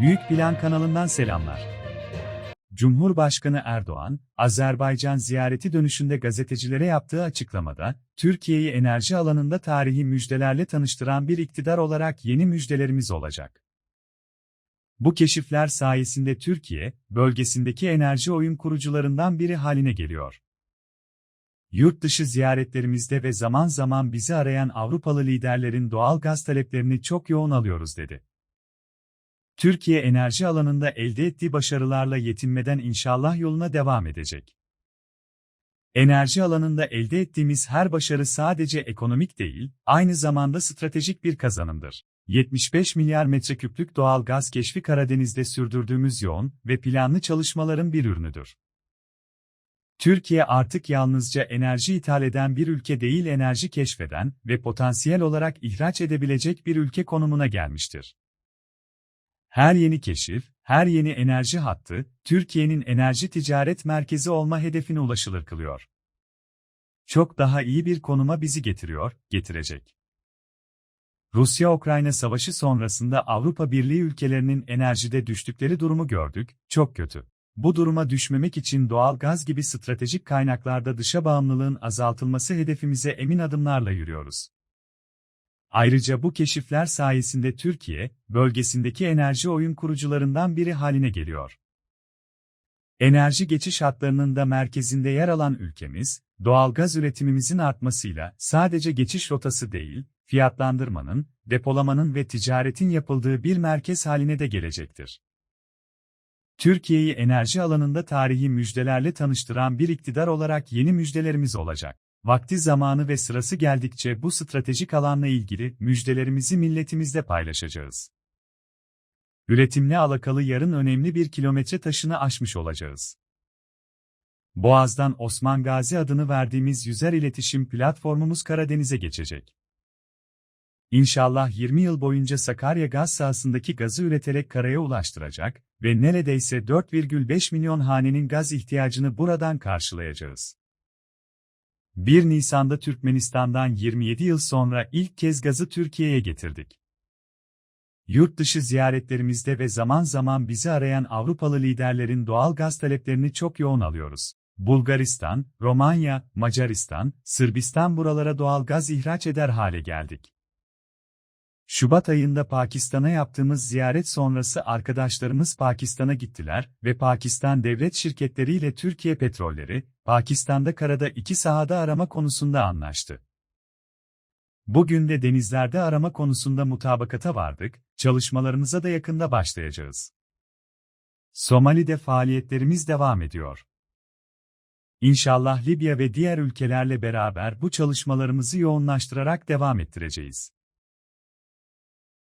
Büyük Plan kanalından selamlar. Cumhurbaşkanı Erdoğan, Azerbaycan ziyareti dönüşünde gazetecilere yaptığı açıklamada, Türkiye'yi enerji alanında tarihi müjdelerle tanıştıran bir iktidar olarak yeni müjdelerimiz olacak. Bu keşifler sayesinde Türkiye, bölgesindeki enerji oyun kurucularından biri haline geliyor. Yurt dışı ziyaretlerimizde ve zaman zaman bizi arayan Avrupalı liderlerin doğal gaz taleplerini çok yoğun alıyoruz dedi. Türkiye enerji alanında elde ettiği başarılarla yetinmeden inşallah yoluna devam edecek. Enerji alanında elde ettiğimiz her başarı sadece ekonomik değil, aynı zamanda stratejik bir kazanımdır. 75 milyar metreküplük doğal gaz keşfi Karadeniz'de sürdürdüğümüz yoğun ve planlı çalışmaların bir ürünüdür. Türkiye artık yalnızca enerji ithal eden bir ülke değil enerji keşfeden ve potansiyel olarak ihraç edebilecek bir ülke konumuna gelmiştir. Her yeni keşif, her yeni enerji hattı, Türkiye'nin enerji ticaret merkezi olma hedefine ulaşılır kılıyor. Çok daha iyi bir konuma bizi getiriyor, getirecek. Rusya-Ukrayna savaşı sonrasında Avrupa Birliği ülkelerinin enerjide düştükleri durumu gördük, çok kötü. Bu duruma düşmemek için doğal gaz gibi stratejik kaynaklarda dışa bağımlılığın azaltılması hedefimize emin adımlarla yürüyoruz. Ayrıca bu keşifler sayesinde Türkiye, bölgesindeki enerji oyun kurucularından biri haline geliyor. Enerji geçiş hatlarının da merkezinde yer alan ülkemiz, doğal gaz üretimimizin artmasıyla sadece geçiş rotası değil, fiyatlandırmanın, depolamanın ve ticaretin yapıldığı bir merkez haline de gelecektir. Türkiye'yi enerji alanında tarihi müjdelerle tanıştıran bir iktidar olarak yeni müjdelerimiz olacak. Vakti zamanı ve sırası geldikçe bu stratejik alanla ilgili müjdelerimizi milletimizle paylaşacağız. Üretimle alakalı yarın önemli bir kilometre taşını aşmış olacağız. Boğaz'dan Osman Gazi adını verdiğimiz yüzer iletişim platformumuz Karadeniz'e geçecek. İnşallah 20 yıl boyunca Sakarya gaz sahasındaki gazı üreterek karaya ulaştıracak ve neredeyse 4,5 milyon hanenin gaz ihtiyacını buradan karşılayacağız. 1 Nisan'da Türkmenistan'dan 27 yıl sonra ilk kez gazı Türkiye'ye getirdik. Yurt dışı ziyaretlerimizde ve zaman zaman bizi arayan Avrupalı liderlerin doğal gaz taleplerini çok yoğun alıyoruz. Bulgaristan, Romanya, Macaristan, Sırbistan buralara doğal gaz ihraç eder hale geldik. Şubat ayında Pakistan'a yaptığımız ziyaret sonrası arkadaşlarımız Pakistan'a gittiler ve Pakistan devlet şirketleriyle Türkiye Petrolleri, Pakistan'da karada iki sahada arama konusunda anlaştı. Bugün de denizlerde arama konusunda mutabakata vardık, çalışmalarımıza da yakında başlayacağız. Somali'de faaliyetlerimiz devam ediyor. İnşallah Libya ve diğer ülkelerle beraber bu çalışmalarımızı yoğunlaştırarak devam ettireceğiz.